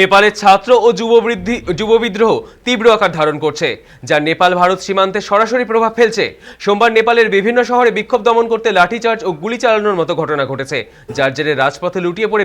নেপালের ছাত্র ও যুববৃদ্ধি, যুববিদ্রোহ তীব্র আকার ধারণ করছে, যা নেপাল ভারত সীমান্তে সরাসরি প্রভাব ফেলছে। সোমবার নেপালের বিভিন্ন শহরে বিক্ষোভ দমন করতে লাঠিচার্জ ও গুলি চালানোর মতো ঘটনা ঘটেছে, যার জেরে রাজপথে লুটিয়ে পড়ে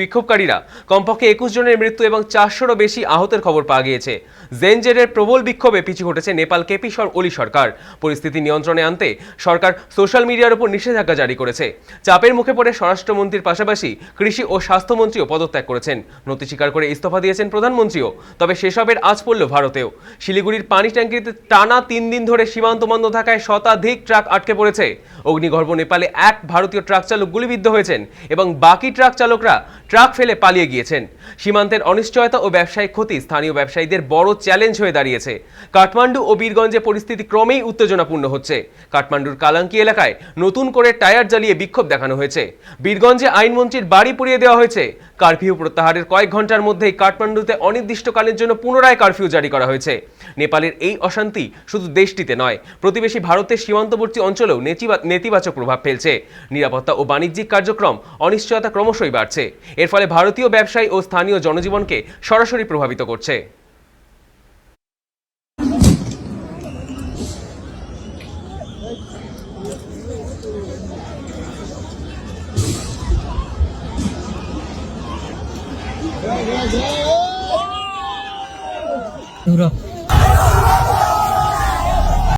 বিক্ষোভকারীরা কমপক্ষে একুশ জনের মৃত্যু এবং চারশোরও বেশি আহতের খবর পাওয়া গিয়েছে। জেনজেরের প্রবল বিক্ষোভে পিছু ঘটেছে নেপাল কেপি সর ওলি সরকার। পরিস্থিতি নিয়ন্ত্রণে আনতে সরকার সোশ্যাল মিডিয়ার উপর নিষেধাজ্ঞা জারি করেছে। চাপের মুখে পড়ে স্বরাষ্ট্রমন্ত্রীর পাশাপাশি কৃষি ও স্বাস্থ্যমন্ত্রীও পদত্যাগ করেছেন। নথি স্বীকার করে ইস্তফা দিয়েছেন প্রধানমন্ত্রীও। তবে সেসবের আজ পড়ল ভারতেও। শিলিগুড়ির পানি ট্যাঙ্কিতে টানা তিন দিন ধরে সীমান্ত বন্ধ থাকায় শতাধিক ট্রাক আটকে পড়েছে। অগ্নিগর্ভ নেপালে এক ভারতীয় ট্রাক চালক গুলিবিদ্ধ হয়েছেন এবং বাকি ট্রাক চালকরা ট্রাক ফেলে পালিয়ে গিয়েছেন। সীমান্তের অনিশ্চয়তা ও ব্যবসায়িক ক্ষতি স্থানীয় ব্যবসায়ীদের বড় চ্যালেঞ্জ হয়ে দাঁড়িয়েছে। কাঠমান্ডু ও বীরগঞ্জে পরিস্থিতি ক্রমেই উত্তেজনাপূর্ণ হচ্ছে। কাঠমান্ডুর কালাঙ্কি এলাকায় নতুন করে টায়ার জ্বালিয়ে বিক্ষোভ দেখানো হয়েছে। বীরগঞ্জে আইনমন্ত্রীর বাড়ি পুড়িয়ে দেওয়া হয়েছে। কারফিউ প্রত্যাহারের কয়েক ঘণ্টার মধ্যেই কাঠমান্ডুতে অনির্দিষ্টকালের জন্য পুনরায় কারফিউ জারি করা হয়েছে। নেপালের এই অশান্তি শুধু দেশটিতে নয়, প্রতিবেশী ভারতের সীমান্তবর্তী অঞ্চলেও নেতিবা- নেতিবাচক প্রভাব ফেলছে। নিরাপত্তা ও বাণিজ্যিক কার্যক্রম অনিশ্চয়তা ক্রমশই বাড়ছে। এর ফলে ভারতীয় ব্যবসায়ী ও স্থানীয় জনজীবনকে সরাসরি প্রভাবিত করছে। 어! 유럽